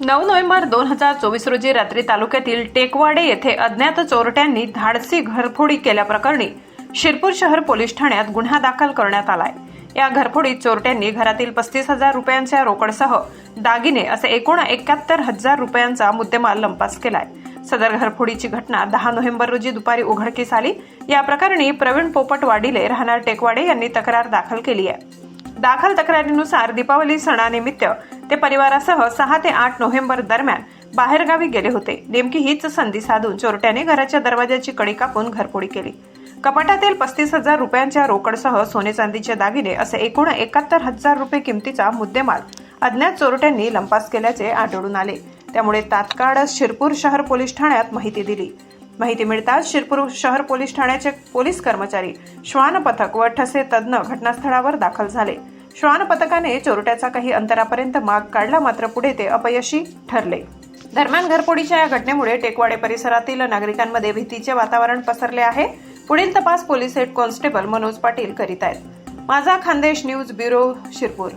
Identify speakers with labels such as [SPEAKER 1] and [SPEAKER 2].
[SPEAKER 1] नऊ नोव्हेंबर दोन हजार चोवीस रोजी रात्री तालुक्यातील टेकवाडे येथे अज्ञात चोरट्यांनी धाडसी घरफोडी केल्याप्रकरणी शिरपूर शहर पोलीस ठाण्यात गुन्हा दाखल करण्यात आलाय. या घरफोडीत चोरट्यांनी घरातील पस्तीस हजार रुपयांच्या रोकडसह दागिने असे एकूण एकाहत्तर हजार रुपयांचा मुद्देमाल लंपास केलाय. सदर घरफोडीची घटना दहा नोव्हेंबर रोजी दुपारी उघडकीस आली. या प्रकरणी प्रवीण पोपट वाडिले राहणार टेकवाडे यांनी तक्रार दाखल केली आहे. दाखल तक्रारीनुसार दीपावली सणानिमित्त ते परिवारासह सहा ते आठ नोव्हेंबर दरम्यान बाहेरगावी गेले होते. नेमकी हीच संधी साधून चोरट्याने घराच्या दरवाजाची कडी कापून घरफोडी केली. कपाटातील पस्तीस हजार रुपयांच्या रोकडसह सोने चांदीचे दागिने असे एकूण एकाहत्तर हजार रुपये किमतीचा मुद्देमाल अज्ञात चोरट्यांनी लंपास केल्याचे आढळून आले. त्यामुळे तात्काळ शिरपूर शहर पोलीस ठाण्यात माहिती दिली. माहिती मिळताच शिरपूर शहर पोलीस ठाण्याचे पोलीस कर्मचारी श्वान पथक व ठसे तज्ज्ञ घटनास्थळावर दाखल झाले. श्वान पथकाने चोरट्याचा काही अंतरापर्यंत माग काढला मात्र पुढे ते अपयशी ठरले. दरम्यान घरफोडीच्या या घटनेमुळे टेकवाडे परिसरातील नागरिकांमध्ये भीतीचे वातावरण पसरले आहे. पुढील तपास police head constable Manoj Patil करीत आहेत. माझा खानदेश न्यूज ब्युरो शिरपूर.